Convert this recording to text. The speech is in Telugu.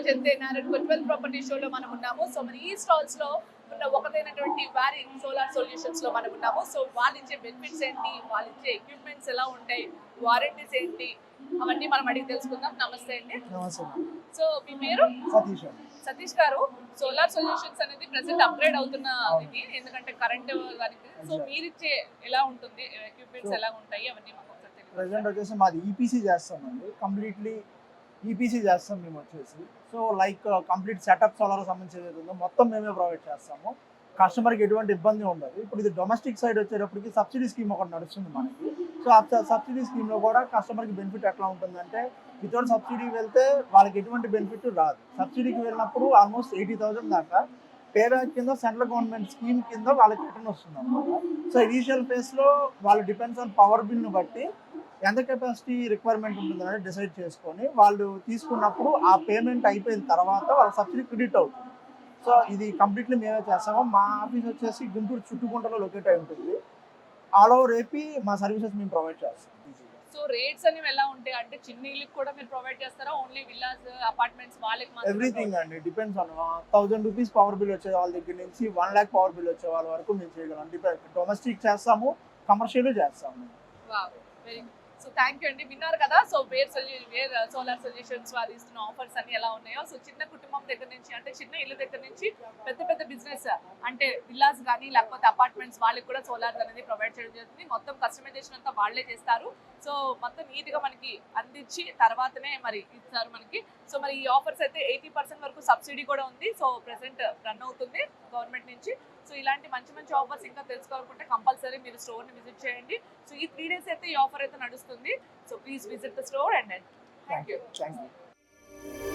రోజు అయితే నారాయణ ట్వెల్వ్ ప్రాపర్టీ షోలో మనం ఉన్నాము. సో మరి ఈ స్టాల్స్లో ఉన్న ఒకటైనటువంటి వారి సోలార్ సొల్యూషన్స్లో మనం ఉన్నాము. సో వాళ్ళు ఇచ్చే బెనిఫిట్స్ ఏంటి? వాళ్ళు ఇచ్చే ఎక్విప్మెంట్స్ ఎలా ఉంటాయి? వారంటీస్ ఏంటి? అవన్నీ మనం అడిగి తెలుసుకుందాం. నమస్తే అండి. సో మీ పేరు? సతీష్ సతీష్ గారు. సోలార్ సొల్యూషన్స్ అనేది ప్రెసెంట్ అప్గ్రేడ్ అవుతున్న ఇది. ఎందుకంటే కరెంట్ దానికి సో మీరిచ్చే ఎలా ఉంటుంది? ఎక్విప్మెంట్స్ ఎలా ఉంటాయి? అవన్నీ మాకు ఒకసారి తెలియదు ప్రజెంట్ వచ్చేసి మాది ఈపీసీ చేస్తామండి. కంప్లీట్లీ ఈపీసీ చేస్తాం మేము వచ్చేసి. So like complete setup solar సంబంధించి ఏదైతే మొత్తం మేమే ప్రొవైడ్ చేస్తాము. కస్టమర్కి ఎటువంటి ఇబ్బంది ఉండదు. ఇప్పుడు ఇది డొమెస్టిక్ సైడ్ వచ్చేటప్పటికి సబ్సిడీ స్కీమ్ ఒకటి నడుస్తుంది మనకి. సో ఆ సబ్సిడీ స్కీమ్లో కూడా కస్టమర్కి బెనిఫిట్ ఎట్లా ఉంటుందంటే వితౌట్ సబ్సిడీ వెళ్తే వాళ్ళకి ఎటువంటి బెనిఫిట్ రాదు. సబ్సిడీకి వెళ్ళినప్పుడు ఆల్మోస్ట్ ఎయిటీ థౌసండ్ దాకా పేబ్యాక్ కింద సెంట్రల్ గవర్నమెంట్ స్కీమ్ కింద వాళ్ళకి రిటర్న్ వస్తుంది అనమాట సో ఇనీషియల్ ఫేస్లో వాళ్ళు డిపెండ్స్ ఆన్ పవర్ బిల్ను బట్టి ఎంత కెపాసిటీ రిక్వైర్మెంట్ ఉంటుందని డిసైడ్ చేసుకొని వాళ్ళు తీసుకున్నప్పుడు ఆ పేమెంట్ అయిపోయిన తర్వాత వాళ్ళ సబ్సిడీ క్రెడిట్ అవుతుంది. సో ఇది కంప్లీట్లీ మేమే చేస్తాము. మా ఆఫీస్ వచ్చేసి గుంటూరు చుట్టుకుంటలో లొకేట్ అయి ఉంటుంది. ఆల్ ఓవర్ ఏపీ మా సర్వీసెస్ మేము ప్రొవైడ్ చేస్తాం. సో రేట్స్ అనేవి ఎలా ఉంటాయి? అంటే చిన్న ఇల్లుకి కూడా మీరు ప్రొవైడ్ చేస్తారా? ఓన్లీ విల్లాస్ అపార్ట్మెంట్స్ వాళ్ళకి ఎవ్రీథింగ్ అండి. Depends on thousand rupees power bill వచ్చే వాళ్ళ దగ్గర నుంచి వన్ ల్యాక్ పవర్ బిల్ వచ్చే వాళ్ళ వరకు మేము చేయగలం. డిపెండ్ డొమెస్టిక్ చేస్తాము కమర్షియల్ చేస్తాము. Very good so thank you అండి. విన్నారు కదా? So where సొల్యూ where solar solutions వారు ఇస్తున్న ఆఫర్స్ అన్ని ఎలా ఉన్నాయో. సో చిన్న కుటుంబం దగ్గర నుంచి అంటే చిన్న ఇల్లు దగ్గర నుంచి పెద్ద పెద్ద బిజినెస్ అంటే విల్లాస్ కానీ లేకపోతే అపార్ట్మెంట్స్ వాళ్ళకి కూడా సోలార్ అనేది ప్రొవైడ్ చేయడం జరుగుతుంది. మొత్తం కస్టమైజేషన్ అంతా వాళ్ళే చేస్తారు. సో మొత్తం నీట్గా మనకి అందించి తర్వాతనే మరి ఇస్తారు మనకి. సో మరి ఈ ఆఫర్స్ అయితే ఎయిటీ పర్సెంట్ వరకు సబ్సిడీ కూడా ఉంది. సో ప్రెసెంట్ రన్ అవుతుంది గవర్నమెంట్ నుంచి. సో ఇలాంటి మంచి మంచి ఆఫర్స్ ఇంకా తెలుసుకోవాలనుకుంటే కంపల్సరీ మీరు స్టోర్ని విజిట్ చేయండి. సో ఈ త్రీ డేస్ అయితే ఈ ఆఫర్ అయితే నడుస్తుంది. So please visit the store. Thank, Thank you. Thank you.